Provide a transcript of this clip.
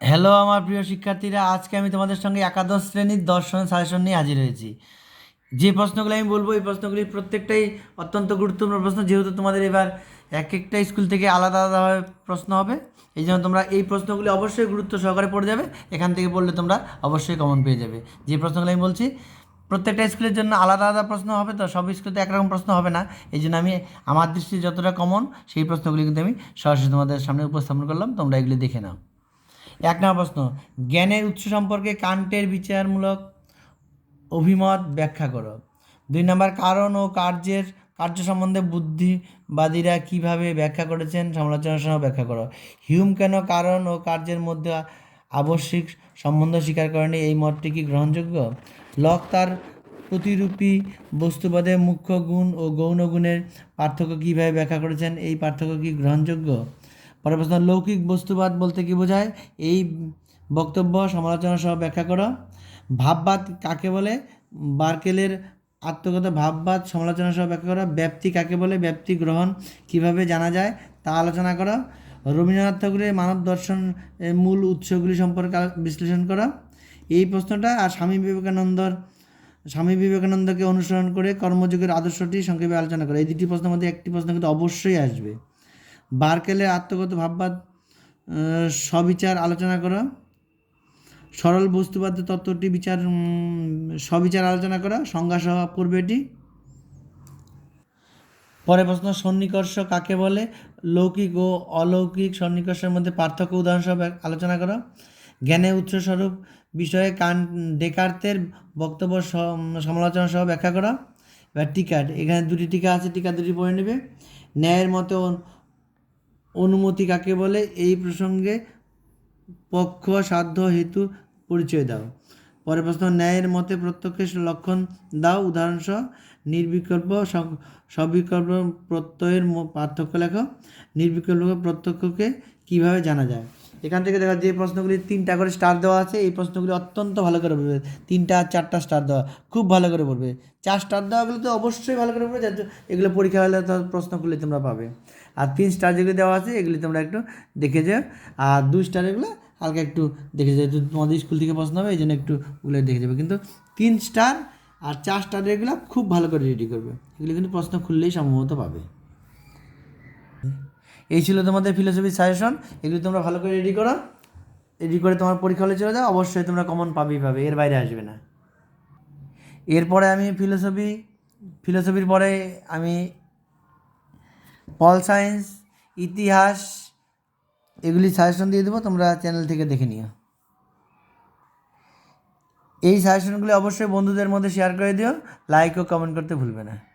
Hello আমার প্রিয় শিক্ষার্থীরা, আজকে আমি তোমাদের সঙ্গে একাদশ শ্রেণির দর্শন সাজেশন নিয়ে হাজির হয়েছি। যে প্রশ্নগুলো আমি বলব, এই প্রশ্নগুলি প্রত্যেকটাই অত্যন্ত গুরুত্বপূর্ণ প্রশ্ন, যেহেতু তোমাদের এবার এক একটা স্কুল থেকে আলাদা আলাদাভাবে প্রশ্ন হবে, এই জন্য তোমরা এই প্রশ্নগুলি অবশ্যই গুরুত্ব সহকারে পড়ে যাবে, এখান থেকে পড়লে তোমরা অবশ্যই কমন পেয়ে যাবে। যে প্রশ্নগুলো আমি বলছি, প্রত্যেকটা স্কুলের জন্য আলাদা আলাদা প্রশ্ন হবে তো, সব স্কুলে তো একরকম প্রশ্ন হবে না, এই জন্য আমি, আমার দৃষ্টি যতটা কমন সেই প্রশ্নগুলি কিন্তু আমি সরাসরি তোমাদের সামনে উপস্থাপন করলাম, তোমরা এগুলি দেখে নাও। এক নম্বর প্রশ্ন, জ্ঞানের উৎস সম্পর্কে কান্টের বিচারমূলক অভিমত ব্যাখ্যা করো। দুই নম্বর, কারণ ও কার্যের, কার্য সম্বন্ধে বুদ্ধিবাদীরা কীভাবে ব্যাখ্যা করেছেন সমালোচনার সহ ব্যাখ্যা করো। হিউম কেন কারণ ও কার্যের মধ্যে আবশ্যিক সম্বন্ধ স্বীকার করেনি, এই মতটি কি গ্রহণযোগ্য? লক তার প্রতিরূপী বস্তুবাদে মুখ্য গুণ ও গৌণ গুণের পার্থক্য কীভাবে ব্যাখ্যা করেছেন, এই পার্থক্য কি গ্রহণযোগ্য? পরের প্রশ্ন লৌকিক বস্তুবাদ বলতে কি বোঝায়? এই বক্তব্য, সমালোচনা সহ ব্যাখ্যা করো। ভাববাদ কাকে বলে? বার্কেলের আত্মগত ভাববাদ, সমালোচনা সহ ব্যাখ্যা করা। ব্যাপ্তি কাকে বলে? ব্যাপ্তি গ্রহণ। কীভাবে জানা যায়? তা আলোচনা করা। রবীন্দ্রনাথ ঠাকুরের মানব দর্শন মূল উৎসগুলি সম্পর্কে বিশ্লেষণ করা। এই প্রশ্নটা আর স্বামী বিবেকানন্দর, স্বামী বিবেকানন্দকে অনুসরণ করে কর্মযোগের আদর্শটি সংক্ষেপে আলোচনা করা। এই দুটি প্রশ্নের মধ্যে একটি প্রশ্ন কিন্তু অবশ্যই আসবে। বার্কেলের আত্মগত ভাববাদ সবিচার আলোচনা করা, সরল বস্তুবাদ তত্ত্বটি বিচার সবিচার আলোচনা করা সংজ্ঞা সহ করবে এটি। পরে প্রশ্ন, সন্নিকর্ষ কাকে বলে? লৌকিক ও অলৌকিক সন্নিকর্ষের মধ্যে পার্থক্য উদাহরণ সহ আলোচনা করা। জ্ঞানের উৎসস্বরূপ বিষয়ে কান, ডেকার্তের বক্তব্য সমালোচনা সহ ব্যাখ্যা করা। এবার টিকা, এখানে দুটি টিকা আছে, টিকা দুটি পড়ে নেবে। ন্যায়ের মতে অনুমতি কাকে বলে? এই প্রসঙ্গে পক্ষ, সাধ্য, হেতু পরিচয় দাও। পরের প্রশ্ন, ন্যায়ের মতে প্রত্যক্ষের লক্ষণ দাও। উদাহরণসহ, নির্বিকল্প সবিকল্প প্রত্যয়ের পার্থক্য লেখ। নির্বিকল্প প্রত্যক্ষকে কীভাবে জানা যায়? এখান থেকে দেখা যে প্রশ্নগুলি তিনটা করে স্টার দেওয়া আছে, এই প্রশ্নগুলি অত্যন্ত ভালো করে পড়বে তিনটা, চারটা স্টার দেওয়া, খুব ভালো করে পড়বে চার স্টার দেওয়াগুলো তো অবশ্যই ভালো করে পড়বে যাতে এগুলো পরীক্ষা হলে তো প্রশ্নগুলি তোমরা পাবে। আর তিন স্টার যেগুলি দেওয়া আছে, এগুলি তোমরা একটু দেখে যাও। আর দুই স্টার এগুলো হালকা একটু দেখে যেহেতু তোমাদের স্কুল থেকে প্রশ্ন হবে, এই জন্য একটু ওগুলো দেখে যাবে। কিন্তু তিন স্টার আর চার স্টার এগুলো খুব ভালো করে রেডি করবে। এগুলো কিন্তু প্রশ্ন খুললেই সম্ভবত পাবে। এই ছিল তোমাদের ফিলোসফি সাজেশন এগুলি তোমরা ভালো করে রেডি করো। রেডি করে তোমার পরীক্ষা হলে চলে যাও। অবশ্যই তোমরা কমন পাবেই, পাবে। এর বাইরে আসবে না। এরপরে আমি ফিলোসফি ফিলোসফির পরে আমি পল সায়েন্স ইতিহাস, এগুলি সাজেশন দিয়ে দেবো। তোমরা চ্যানেল থেকে দেখে নিও। এই সাজেশনগুলি অবশ্যই বন্ধুদের মধ্যে শেয়ার করে দিও। লাইক ও কমেন্ট করতে ভুলবে না।